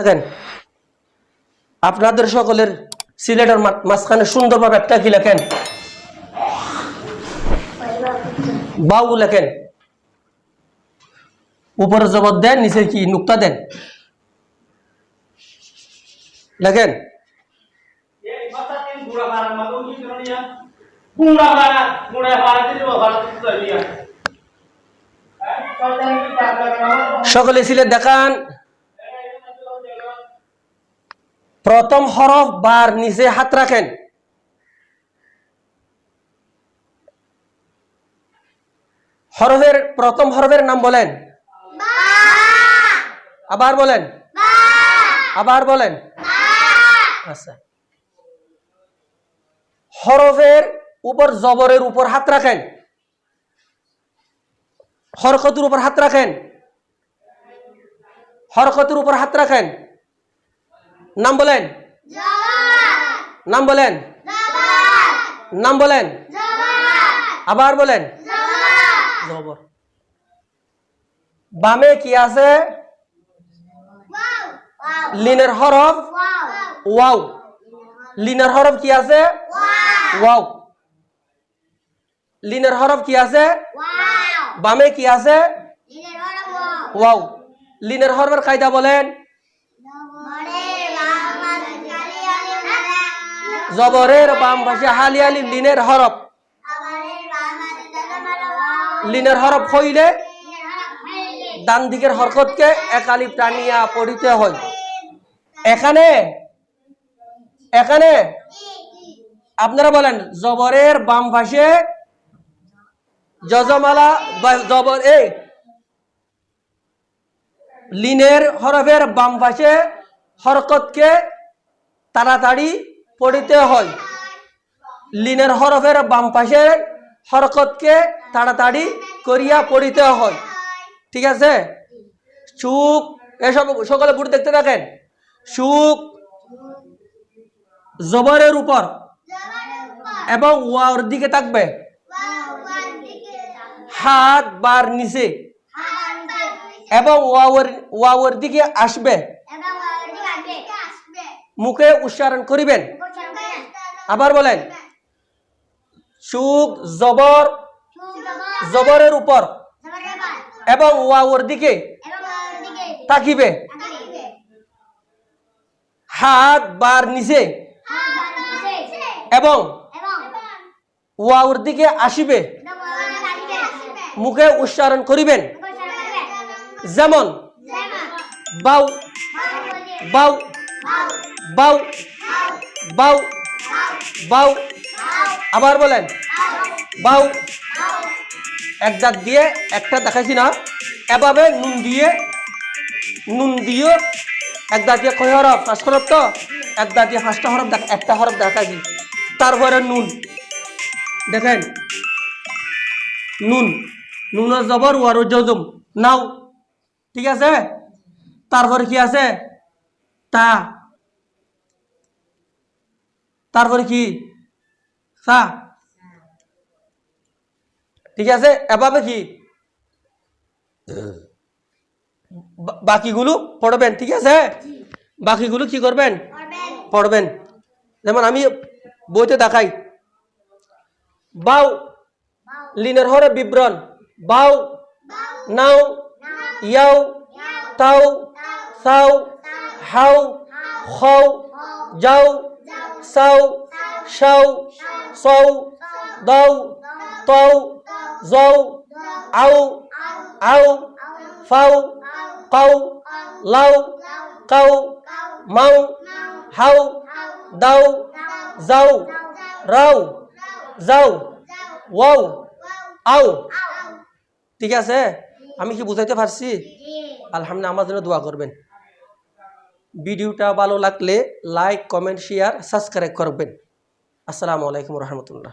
দেখেন, আপনাদের সকলের সিলেটের মাঝখানে সুন্দরভাবে একটা কি লেখেন? বাউ লেখেন। উপরে জবর দেন, নিচে কি নুক্তা দেন? লেখেন। সকলে সিলেট দেখান। প্রথম হরফ বার নিচে হাত রাখেন। হরফের প্রথম হরফের নাম বলেন। আবার বলেন। আবার বলেন। আচ্ছা। হরফের উপর জবরের উপর হাত রাখেন। হরকতের উপর হাত রাখেন। হরকতের উপর হাত রাখেন। নাম বলেন। নাম বলেন। নাম বলেন। আবার বলেন। জবর। বামে কি আছে? লিনের হরফ? ওয়াও। লিনের হরফ কি আছে? ওয়াও। লিনের হরফ কি আছে? বামে কি আছে? ওয়াও। লিনের হরফের কায়দা বলেন। জবরের বাম পাশে হালি হালি লিনের হরফ। লিনের হরফ হইলে ডান দিকের হরকতকে একালি টানিয়া পড়িতে হয়। এখানে এখানে আপনারা বলেন, জবরের বাম পাশে যজমালা জবর এই লিনের হরফের বাম পাশে হরকতকে তাড়াতাড়ি পড়িতে হয়। লিনের হরফের বাম পাশে হরকতকে তাড়াতাড়ি করিয়া পড়িতে হয়। ঠিক আছে? সুখ, এসব সকলে বুট দেখতে থাকেন? সুখ, জবরের উপর এবং ওয়ার দিকে থাকবে। হাত বার নিচে এবং ওয়াওয়ের ওয়াওয়ের দিকে আসবে। মুখে উচ্চারণ করিবেন। আবার বলেন। সুখ, জবর, জবরের উপর। এবং ওয়াওয়ের দিকে তাকিবে। হাত বার নিচে। এবং ওয়াওয়ের দিকে আসিবে। মুখে উচ্চারণ করিবেন। যেমন, বাউ বাউ বাউ বাউ বাউ। আবার বলেন। বাউ। এক দাঁত দিয়ে একটা দেখাইছি না। এভাবে নুন দিয়ে নুন দিয়ে এক দাঁত দিয়ে কয় হরফ, পাঁচ হরফ তো? এক দাঁত দিয়ে পাঁচটা হরফ দেখ, একটা হরফ দেখাইছি তারপরে নুন। দেখেন। নুন। নুনের জবর, ওয়ার জজম। নাও। ঠিক আছে? তারপরে কি আছে? তা। তারপরে কি? সা ঠিক আছে? এভাবে কি? বাকিগুলো পড়বেন, ঠিক আছে? বাকিগুলো কি করবেন? পড়বেন। যেমন আমি বইতে দেখাই। বাউ লিনের হরে বিবরণ। বাউ নাও, ইয়াও, তাও, সাও, হাও, খাও, যাও সাও শাও সৌ দাও তৌ জৌ আউ আউ ফাউ কাউ লাউ কাউ মাউ হাউ দাও যাও রাও যাও ওয়াও আও ঠিক আছে? আমি কি বুঝাইতে পারছি? আলহামদুলিল্লাহ আমার জন্য দোয়া করবেন। ভিডিওটা ভালো লাগলে লাইক কমেন্ট শেয়ার সাবস্ক্রাইব করবেন। আসসালামু আলাইকুম রহমতুল্লাহ।